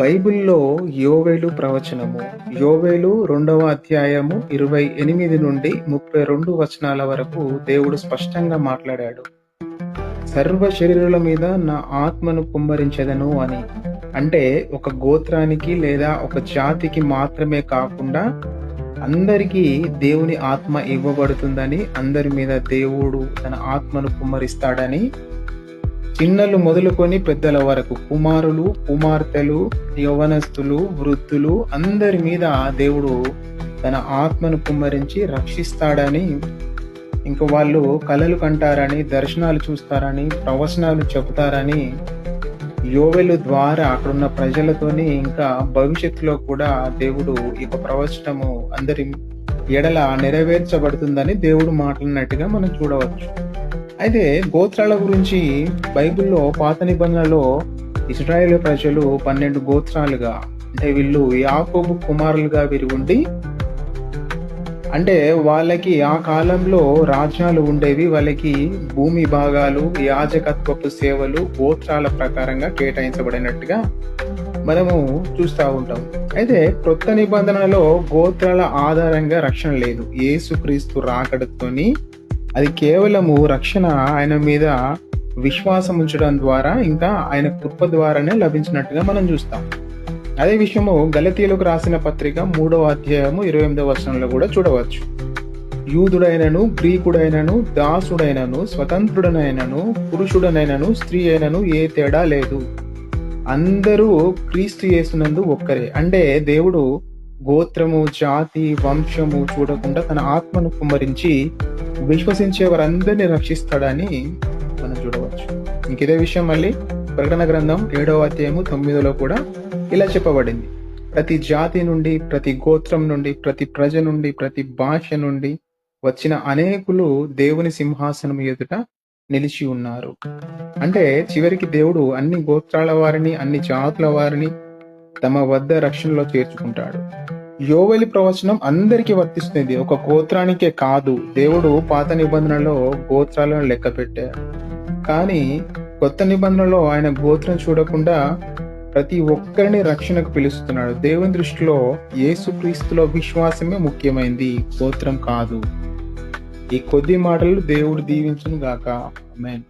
బైబిల్లో యోవేలు ప్రవచనము. యోవేలు రెండవ అధ్యాయము ఇరవై ఎనిమిది నుండి ముప్పై రెండు వచనాల వరకు దేవుడు స్పష్టంగా మాట్లాడాడు. సర్వ శరీరుల మీద నా ఆత్మను కుమ్మరించెదను అని. అంటే ఒక గోత్రానికి లేదా ఒక జాతికి మాత్రమే కాకుండా అందరికీ దేవుని ఆత్మ ఇవ్వబడుతుందని అందరి మీద దేవుడు తన ఆత్మను కుమ్మరిస్తాడని చిన్నలు మొదలుకొని పెద్దల వరకు కుమారులు కుమార్తెలు యవనస్తులు వృద్ధులు అందరి మీద దేవుడు తన ఆత్మను కుమ్మరించి రక్షిస్తాడని ఇంకా వాళ్ళు కలలు కంటారని దర్శనాలు చూస్తారని ప్రవచనాలు చెబుతారని యోవెలు ద్వారా అక్కడున్న ప్రజలతోని ఇంకా భవిష్యత్తులో కూడా దేవుడు ఈ యొక్క ప్రవచనము అందరి ఎడల నెరవేర్చబడుతుందని దేవుడు మాట్లాడినట్టుగా మనం చూడవచ్చు. అయితే గోత్రాల గురించి బైబిల్లో పాత నిబంధనలో ఇస్రాయేల్ ప్రజలు పన్నెండు గోత్రాలుగా అంటే వీళ్ళు యాకోబు కుమారులుగా వీరు ఉండి అంటే వాళ్ళకి ఆ కాలంలో రాజ్యాలు ఉండేవి వాళ్ళకి భూమి భాగాలు యాజకత్వపు సేవలు గోత్రాల ప్రకారంగా కేటాయించబడినట్టుగా మనము చూస్తూ ఉంటాం. అయితే కొత్త నిబంధనలో గోత్రాల ఆధారంగా రక్షణ లేదు. ఏసుక్రీస్తు రాకడతోని అది కేవలము రక్షణ ఆయన మీద విశ్వాసం ఉంచడం ద్వారా ఇంకా ఆయన కృప ద్వారానే లభించినట్టుగా మనం చూస్తాం. అదే విషయము గలతీయులకు రాసిన పత్రిక మూడవ అధ్యాయము ఇరవై ఎనిమిదవ వర్షంలో కూడా చూడవచ్చు. యూదుడైనను గ్రీకుడైనను దాసుడైనను స్వతంత్రుడనైనను పురుషుడనైనను స్త్రీ అయినను ఏ తేడా లేదు. అందరూ క్రీస్తు చేస్తున్నందు ఒక్కరే. అంటే దేవుడు గోత్రము జాతి వంశము చూడకుండా తన ఆత్మను కుమ్మరించి విశ్వసించే వారందరినీ రక్షిస్తాడని మనం చూడవచ్చు. ఇంక ఇదే విషయం మళ్ళీ ప్రకటన గ్రంథం ఏడవ అధ్యాయము తొమ్మిదిలో కూడా ఇలా చెప్పబడింది. ప్రతి జాతి నుండి ప్రతి గోత్రం నుండి ప్రతి ప్రజ నుండి ప్రతి భాష నుండి వచ్చిన అనేకులు దేవుని సింహాసనం ఎదుట నిలిచి ఉన్నారు. అంటే చివరికి దేవుడు అన్ని గోత్రాల వారిని అన్ని జాతుల వారిని తమ వద్ద రక్షణలో చేర్చుకుంటాడు. యోవెలి ప్రవచనం అందరికీ వర్తిస్తుంది. ఒక గోత్రానికే కాదు దేవుడు పాత నిబంధనలో గోత్రాలను లెక్క పెట్టారు కానీ కొత్త నిబంధనలో ఆయన గోత్రం చూడకుండా ప్రతి ఒక్కరిని రక్షణకు పిలుస్తున్నాడు. దేవుని దృష్టిలో యేసుక్రీస్తులో విశ్వాసమే ముఖ్యమైనది గోత్రం కాదు. ఈ కొద్ది మాటలు దేవుడు దీవించును గాక. మెయిన్